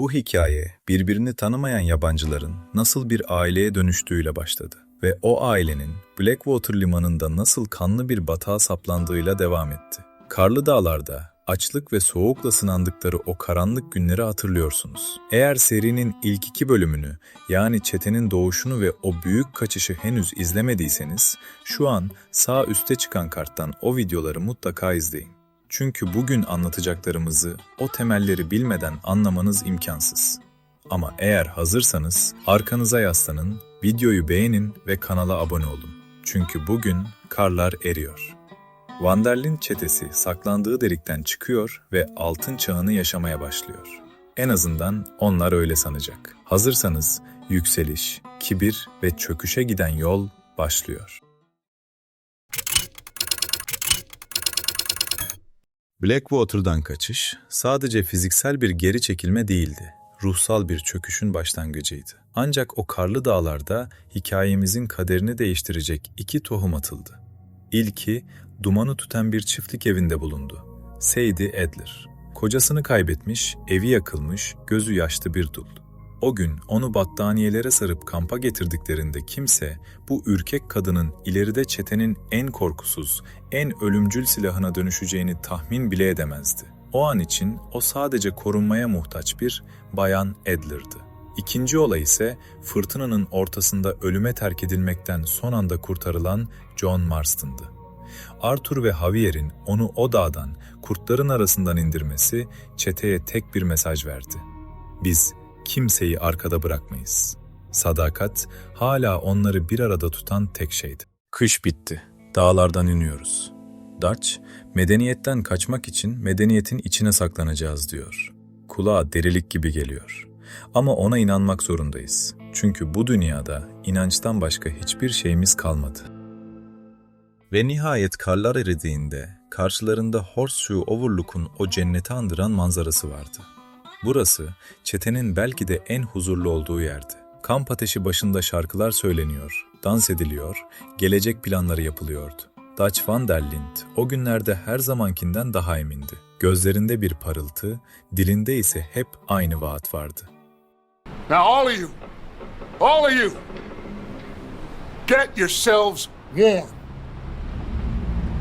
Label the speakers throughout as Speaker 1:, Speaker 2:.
Speaker 1: Bu hikaye birbirini tanımayan yabancıların nasıl bir aileye dönüştüğüyle başladı ve o ailenin Blackwater limanında nasıl kanlı bir batağa saplandığıyla devam etti. Karlı dağlarda açlık ve soğukla sınandıkları o karanlık günleri hatırlıyorsunuz. Eğer serinin ilk iki bölümünü yani çetenin doğuşunu ve o büyük kaçışı henüz izlemediyseniz şu an sağ üste çıkan karttan o videoları mutlaka izleyin. Çünkü bugün anlatacaklarımızı o temelleri bilmeden anlamanız imkansız. Ama eğer hazırsanız arkanıza yaslanın, videoyu beğenin ve kanala abone olun. Çünkü bugün karlar eriyor. Vanderlin çetesi saklandığı delikten çıkıyor ve altın çağını yaşamaya başlıyor. En azından onlar öyle sanacak. Hazırsanız yükseliş, kibir ve çöküşe giden yol başlıyor. Blackwater'dan kaçış sadece fiziksel bir geri çekilme değildi. Ruhsal bir çöküşün başlangıcıydı. Ancak o karlı dağlarda hikayemizin kaderini değiştirecek iki tohum atıldı. İlki dumanı tüten bir çiftlik evinde bulundu. Sadie Adler. Kocasını kaybetmiş, evi yakılmış, gözü yaşlı bir dul. O gün onu battaniyelere sarıp kampa getirdiklerinde kimse bu ürkek kadının ileride çetenin en korkusuz, en ölümcül silahına dönüşeceğini tahmin bile edemezdi. O an için o sadece korunmaya muhtaç bir bayan Adler'dı. İkinci olay ise fırtınanın ortasında ölüme terk edilmekten son anda kurtarılan John Marston'dı. Arthur ve Javier'in onu o dağdan, kurtların arasından indirmesi çeteye tek bir mesaj verdi. Biz kimseyi arkada bırakmayız. Sadakat hala onları bir arada tutan tek şeydi. Kış bitti. Dağlardan iniyoruz. Dutch, medeniyetten kaçmak için medeniyetin içine saklanacağız diyor. Kulağa derilik gibi geliyor. Ama ona inanmak zorundayız. Çünkü bu dünyada inançtan başka hiçbir şeyimiz kalmadı. Ve nihayet karlar eridiğinde karşılarında Horseshoe Overlook'un o cenneti andıran manzarası vardı. Burası çetenin belki de en huzurlu olduğu yerdi. Kamp ateşi başında şarkılar söyleniyor, dans ediliyor, gelecek planları yapılıyordu. Dutch van der Lind o günlerde her zamankinden daha emindi. Gözlerinde bir parıltı, dilinde ise hep aynı vaat vardı.
Speaker 2: Now, all of you, all of you, get yourselves warm.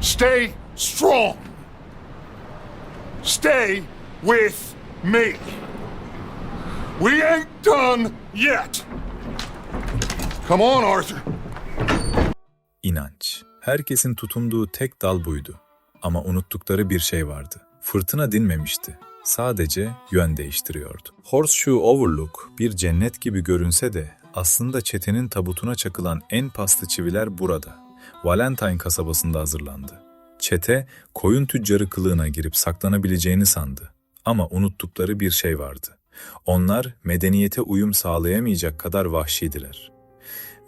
Speaker 2: Stay strong. Stay with me. We ain't done yet. Come on, Arthur.
Speaker 1: İnanç. Herkesin tutunduğu tek dal buydu. Ama unuttukları bir şey vardı. Fırtına dinmemişti. Sadece yön değiştiriyordu. Horseshoe Overlook bir cennet gibi görünse de aslında çetenin tabutuna çakılan en paslı çiviler burada. Valentine kasabasında hazırlandı. Çete koyun tüccarı kılığına girip saklanabileceğini sandı. Ama unuttukları bir şey vardı. Onlar medeniyete uyum sağlayamayacak kadar vahşiydiler.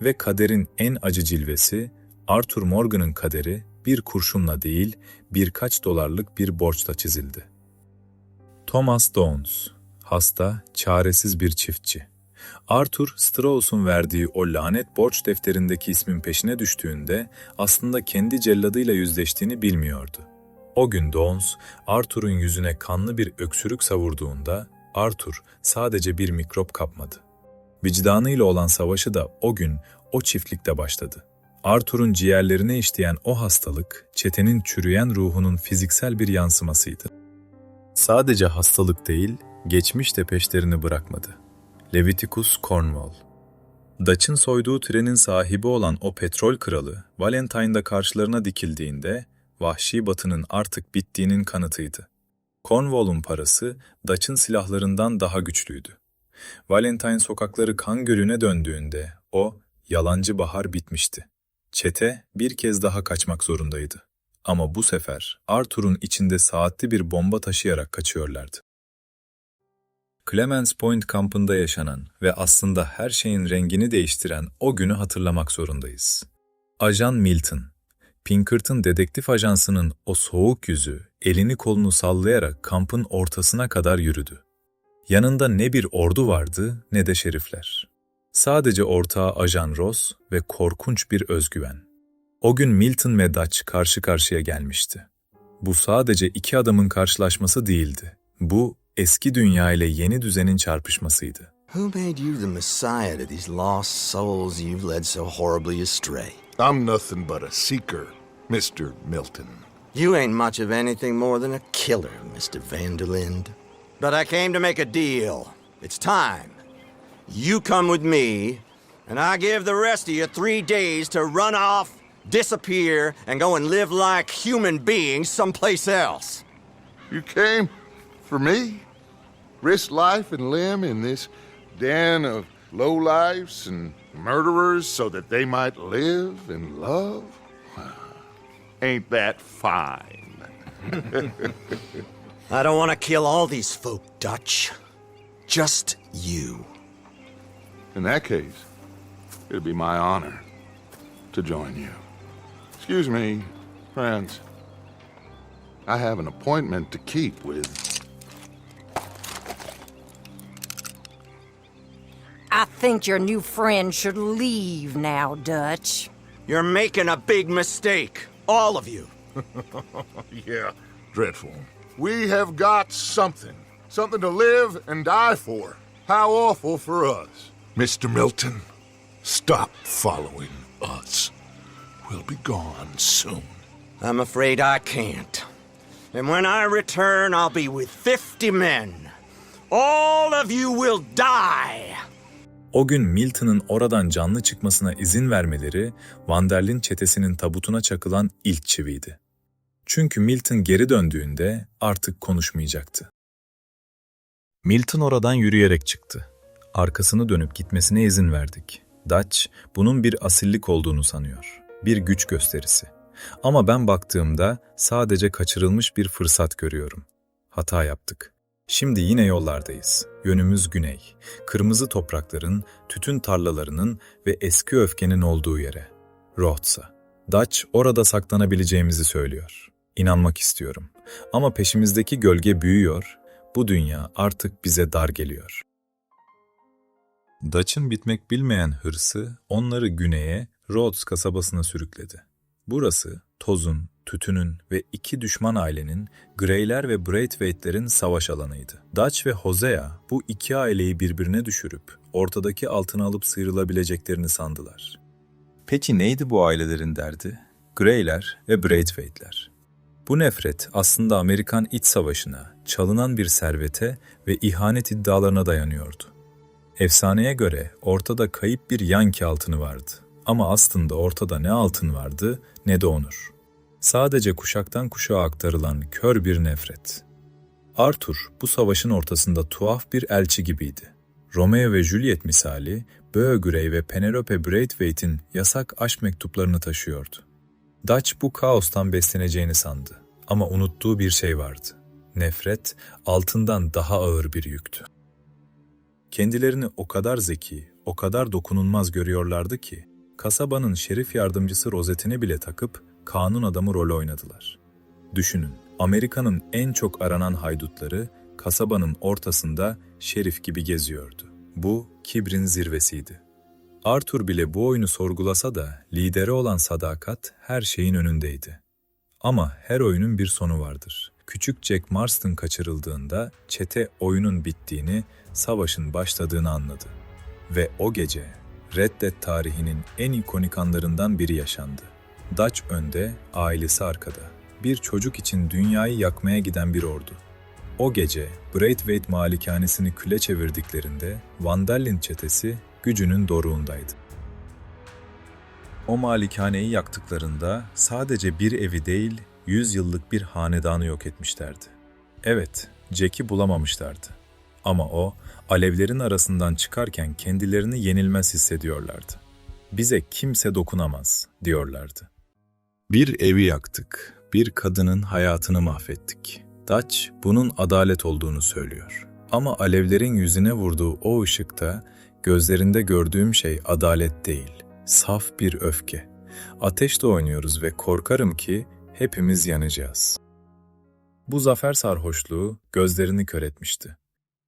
Speaker 1: Ve kaderin en acı cilvesi Arthur Morgan'ın kaderi bir kurşunla değil, birkaç dolarlık bir borçla çizildi. Thomas Downs, hasta, çaresiz bir çiftçi. Arthur, Strauss'un verdiği o lanet borç defterindeki ismin peşine düştüğünde aslında kendi celladıyla yüzleştiğini bilmiyordu. O gün Downs, Arthur'un yüzüne kanlı bir öksürük savurduğunda Arthur sadece bir mikrop kapmadı. Vicdanıyla olan savaşı da o gün o çiftlikte başladı. Arthur'un ciğerlerine işleyen o hastalık, çetenin çürüyen ruhunun fiziksel bir yansımasıydı. Sadece hastalık değil, geçmiş de peşlerini bırakmadı. Leviticus Cornwall Dutch'ın soyduğu trenin sahibi olan o petrol kralı, Valentine'da karşılarına dikildiğinde, vahşi batının artık bittiğinin kanıtıydı. Cornwall'un parası, Dutch'ın silahlarından daha güçlüydü. Valentine sokakları kan gölüne döndüğünde, o, yalancı bahar bitmişti. Çete bir kez daha kaçmak zorundaydı. Ama bu sefer Arthur'un içinde saatli bir bomba taşıyarak kaçıyorlardı. Clemens Point kampında yaşanan ve aslında her şeyin rengini değiştiren o günü hatırlamak zorundayız. Ajan Milton, Pinkerton dedektif ajansının o soğuk yüzü elini kolunu sallayarak kampın ortasına kadar yürüdü. Yanında ne bir ordu vardı ne de şerifler. Sadece ortağı Ajan Ross ve korkunç bir özgüven. O gün Milton ve Dutch karşı karşıya gelmişti. Bu sadece iki adamın karşılaşması değildi. Bu Eski dünya ile yeni düzenin çarpışmasıydı.
Speaker 3: Who made you the messiah to these lost souls you've led so horribly astray?
Speaker 2: I'm nothing but a seeker, Mr. Milton.
Speaker 3: You ain't much of anything more than a killer, Mr. Vanderlind. But I came to make a deal. It's time. You come with me, and I give the rest of you three days to run off, disappear, and go and live like human beings someplace else.
Speaker 2: You came for me? Risk life and limb in this den of low lives and murderers so that they might live and love? Ain't that fine?
Speaker 3: I don't want to kill all these folk, Dutch. Just you.
Speaker 2: In that case, it'd be my honor to join you. Excuse me, friends. I have an appointment to keep with.
Speaker 4: Think your new friend should leave now, Dutch.
Speaker 3: You're making a big mistake. All of you.
Speaker 2: Yeah, dreadful. We have got something. Something to live and die for. How awful for us. Mr. Milton, stop following us. We'll be gone soon.
Speaker 3: I'm afraid I can't. And when I return, I'll be with 50 men. All of you will die.
Speaker 1: O gün Milton'ın oradan canlı çıkmasına izin vermeleri Vanderlin çetesinin tabutuna çakılan ilk çiviydi. Çünkü Milton geri döndüğünde artık konuşmayacaktı. Milton oradan yürüyerek çıktı. Arkasını dönüp gitmesine izin verdik. Dutch bunun bir asillik olduğunu sanıyor. Bir güç gösterisi. Ama ben baktığımda sadece kaçırılmış bir fırsat görüyorum. Hata yaptık. Şimdi yine yollardayız. Yönümüz güney. Kırmızı toprakların, tütün tarlalarının ve eski öfkenin olduğu yere. Rhohdes'a. Dutch orada saklanabileceğimizi söylüyor. İnanmak istiyorum. Ama peşimizdeki gölge büyüyor, bu dünya artık bize dar geliyor. Dutch'ın bitmek bilmeyen hırsı onları güneye, Rhodes kasabasına sürükledi. Burası tozun, tütünün ve iki düşman ailenin, Greyler ve Braithwaite'lerin savaş alanıydı. Dutch ve Hosea bu iki aileyi birbirine düşürüp ortadaki altını alıp sıyrılabileceklerini sandılar. Peki neydi bu ailelerin derdi? Greyler ve Braithwaite'ler. Bu nefret aslında Amerikan İç Savaşı'na, çalınan bir servete ve ihanet iddialarına dayanıyordu. Efsaneye göre ortada kayıp bir Yankee altını vardı. Ama aslında ortada ne altın vardı ne de onur. Sadece kuşaktan kuşağa aktarılan kör bir nefret. Arthur bu savaşın ortasında tuhaf bir elçi gibiydi. Romeo ve Juliet misali Beogray ve Penelope Braithwaite'in yasak aşk mektuplarını taşıyordu. Dutch bu kaostan besleneceğini sandı ama unuttuğu bir şey vardı. Nefret altından daha ağır bir yüktü. Kendilerini o kadar zeki, o kadar dokunulmaz görüyorlardı ki, kasabanın şerif yardımcısı rozetini bile takıp kanun adamı rolü oynadılar. Düşünün, Amerika'nın en çok aranan haydutları kasabanın ortasında şerif gibi geziyordu. Bu kibrin zirvesiydi. Arthur bile bu oyunu sorgulasa da lideri olan sadakat her şeyin önündeydi. Ama her oyunun bir sonu vardır. Küçük Jack Marston kaçırıldığında çete oyunun bittiğini, savaşın başladığını anladı. Ve o gece Red Dead tarihinin en ikonik anlarından biri yaşandı. Dutch önde, ailesi arkada. Bir çocuk için dünyayı yakmaya giden bir ordu. O gece Braithwaite malikanesini küle çevirdiklerinde Vandalin çetesi gücünün doruğundaydı. O malikaneyi yaktıklarında sadece bir evi değil, yüz yıllık bir hanedanı yok etmişlerdi. Evet, Jack'i bulamamışlardı. Ama o, alevlerin arasından çıkarken kendilerini yenilmez hissediyorlardı. Bize kimse dokunamaz, diyorlardı. Bir evi yaktık, bir kadının hayatını mahvettik. Dutch bunun adalet olduğunu söylüyor. Ama alevlerin yüzüne vurduğu o ışıkta gözlerinde gördüğüm şey adalet değil, saf bir öfke. Ateşle oynuyoruz ve korkarım ki hepimiz yanacağız. Bu zafer sarhoşluğu gözlerini kör etmişti.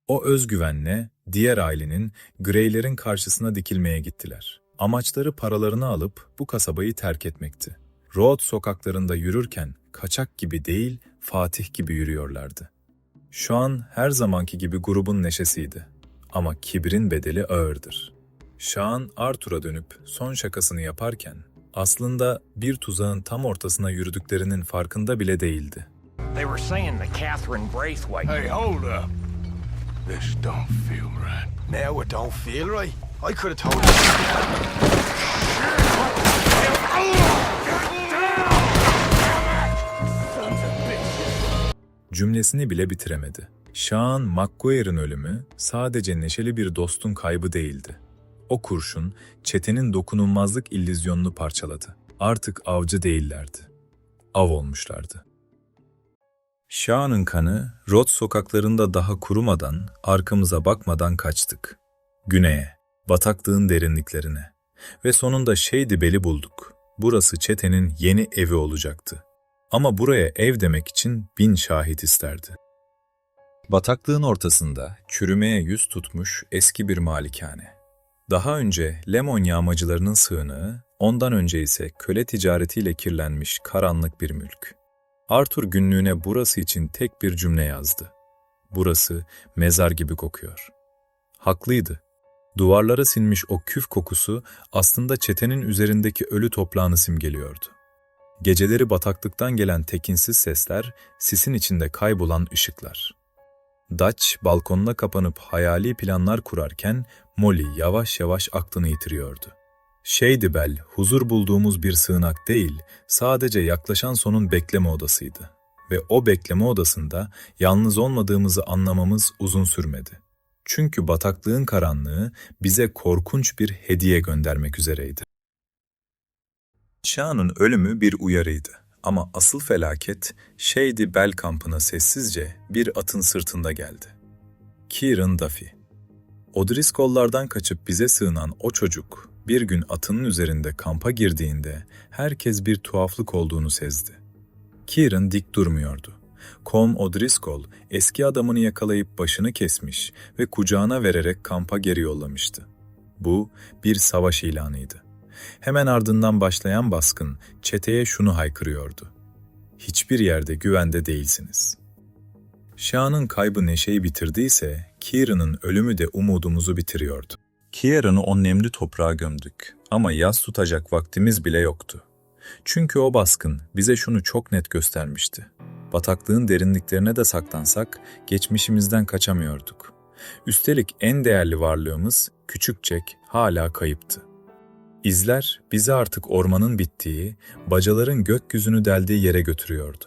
Speaker 1: O özgüvenle diğer ailenin Greylerin karşısına dikilmeye gittiler. Amaçları paralarını alıp bu kasabayı terk etmekti. Road sokaklarında yürürken kaçak gibi değil, Fatih gibi yürüyorlardı. Şu an her zamanki gibi grubun neşesiydi. Ama kibrin bedeli ağırdır. Şahan Arthur'a dönüp son şakasını yaparken aslında bir tuzağın tam ortasına yürüdüklerinin farkında bile değildi.
Speaker 5: They were saying that Catherine Braithwaite.
Speaker 2: Hey, hold up. This don't feel right.
Speaker 6: Now it don't feel right. I could have told you.
Speaker 1: Cümlesini bile bitiremedi. Sean McGuire'ın ölümü sadece neşeli bir dostun kaybı değildi. O kurşun çetenin dokunulmazlık illüzyonunu parçaladı. Artık avcı değillerdi. Av olmuşlardı. Sean'ın kanı Rot sokaklarında daha kurumadan, arkamıza bakmadan kaçtık. Güneye, bataklığın derinliklerine ve sonunda Shady Bell'i bulduk. Burası çetenin yeni evi olacaktı. Ama buraya ev demek için bin şahit isterdi. Bataklığın ortasında çürümeye yüz tutmuş eski bir malikane. Daha önce lemon yağmacılarının sığınağı, ondan önce ise köle ticaretiyle kirlenmiş karanlık bir mülk. Arthur günlüğüne burası için tek bir cümle yazdı. Burası mezar gibi kokuyor. Haklıydı. Duvarlara sinmiş o küf kokusu aslında çetenin üzerindeki ölü toprağını simgeliyordu. Geceleri bataklıktan gelen tekinsiz sesler, sisin içinde kaybolan ışıklar. Dutch balkonuna kapanıp hayali planlar kurarken Molly yavaş yavaş aklını yitiriyordu. Bell, huzur bulduğumuz bir sığınak değil, sadece yaklaşan sonun bekleme odasıydı. Ve o bekleme odasında yalnız olmadığımızı anlamamız uzun sürmedi. Çünkü bataklığın karanlığı bize korkunç bir hediye göndermek üzereydi. Şah'ın ölümü bir uyarıydı. Ama asıl felaket Shady Bell kampına sessizce bir atın sırtında geldi. Kieran Duffy. O'Driscoll'lardan kaçıp bize sığınan o çocuk bir gün atının üzerinde kampa girdiğinde herkes bir tuhaflık olduğunu sezdi. Kieran dik durmuyordu. Com O'Driscoll eski adamını yakalayıp başını kesmiş ve kucağına vererek kampa geri yollamıştı. Bu bir savaş ilanıydı. Hemen ardından başlayan baskın çeteye şunu haykırıyordu. Hiçbir yerde güvende değilsiniz. Şah'ın kaybı neşeyi bitirdiyse, Kieran'ın ölümü de umudumuzu bitiriyordu. Kieran'ı o nemli toprağa gömdük ama yas tutacak vaktimiz bile yoktu. Çünkü o baskın bize şunu çok net göstermişti. Bataklığın derinliklerine de saklansak geçmişimizden kaçamıyorduk. Üstelik en değerli varlığımız küçük Jack hala kayıptı. İzler bizi artık ormanın bittiği, bacaların gökyüzünü deldiği yere götürüyordu.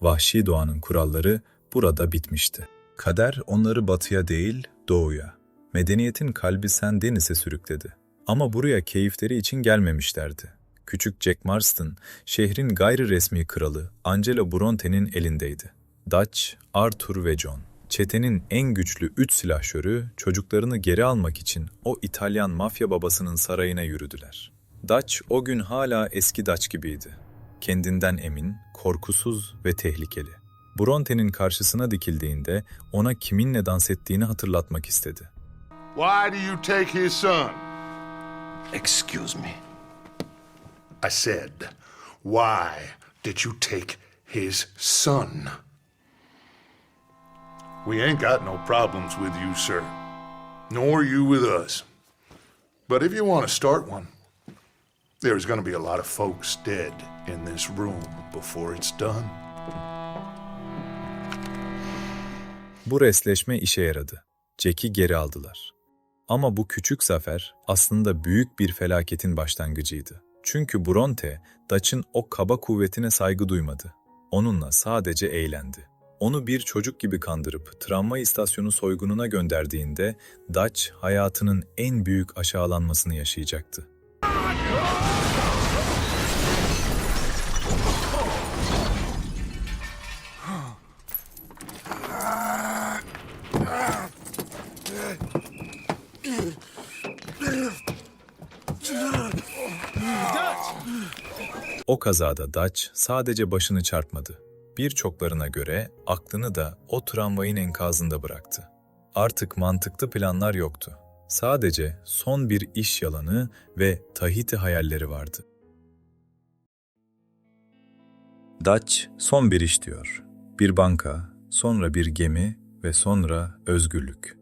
Speaker 1: Vahşi doğanın kuralları burada bitmişti. Kader onları batıya değil, doğuya. Medeniyetin kalbi sen denize sürükledi. Ama buraya keyifleri için gelmemişlerdi. Küçük Jack Marston, şehrin gayri resmi kralı Angelo Bronte'nin elindeydi. Dutch, Arthur ve John. Çetenin en güçlü üç silahşörü çocuklarını geri almak için o İtalyan mafya babasının sarayına yürüdüler. Dutch o gün hala eski Dutch gibiydi. Kendinden emin, korkusuz ve tehlikeli. Bronte'nin karşısına dikildiğinde ona kiminle dans ettiğini hatırlatmak istedi.
Speaker 2: Why do you take his son?
Speaker 6: Excuse me.
Speaker 2: I said, why did you take his son? We ain't got no problems with you, sir. Nor you with us. But if you want to start one, there's going to be a lot of folks dead in this room before it's done.
Speaker 1: Bu resleşme işe yaradı. Jack'i geri aldılar. Ama bu küçük zafer aslında büyük bir felaketin başlangıcıydı. Çünkü Bronte, Dutch'ın o kaba kuvvetine saygı duymadı. Onunla sadece eğlendi. Onu bir çocuk gibi kandırıp tramvay istasyonu soygununa gönderdiğinde Dutch hayatının en büyük aşağılanmasını yaşayacaktı. O kazada Dutch sadece başını çarpmadı. Birçoklarına göre aklını da o tramvayın enkazında bıraktı. Artık mantıklı planlar yoktu. Sadece son bir iş yalanı ve Tahiti hayalleri vardı. Dutch son bir iş diyor. Bir banka, sonra bir gemi ve sonra özgürlük.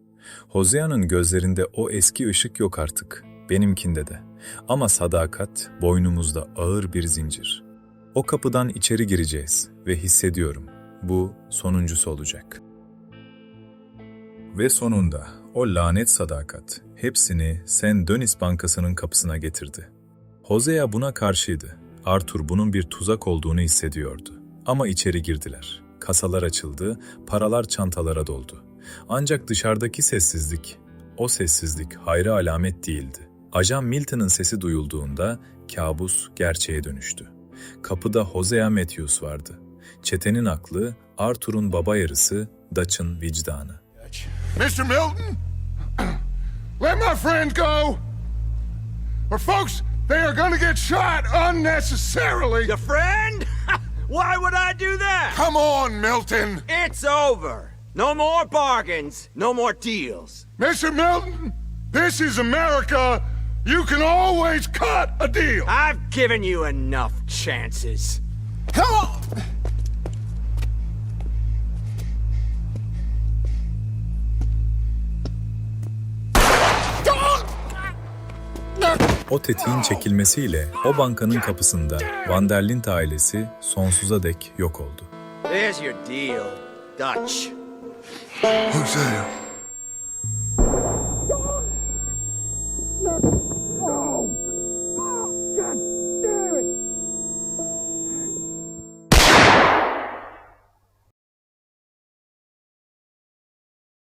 Speaker 1: Hosea'nın gözlerinde o eski ışık yok artık, benimkinde de. Ama sadakat boynumuzda ağır bir zincir. O kapıdan içeri gireceğiz ve hissediyorum bu sonuncusu olacak. Ve sonunda o lanet sadakat hepsini Sen Dönis Bankası'nın kapısına getirdi. Hosea buna karşıydı. Arthur bunun bir tuzak olduğunu hissediyordu. Ama içeri girdiler. Kasalar açıldı, paralar çantalara doldu. Ancak dışarıdaki sessizlik, o sessizlik hayra alamet değildi. Ajan Milton'ın sesi duyulduğunda kabus gerçeğe dönüştü. Kapıda Hosea Matthews vardı. Çetenin aklı, Arthur'un baba yarısı, Dutch'ın vicdanı.
Speaker 2: Mr. Milton, let my friend go. Or folks, they are gonna get shot unnecessarily.
Speaker 3: Your friend? Why would I do that?
Speaker 2: Come on, Milton.
Speaker 3: It's over. No more bargains, no more deals.
Speaker 2: Mr. Milton, this is America. You can always cut a deal.
Speaker 3: I've given you enough chances.
Speaker 2: Come on.
Speaker 1: O tetiğin çekilmesiyle o bankanın kapısında Van der Lint ailesi sonsuza dek yok oldu.
Speaker 3: There's your deal, Dutch.
Speaker 2: Hosea,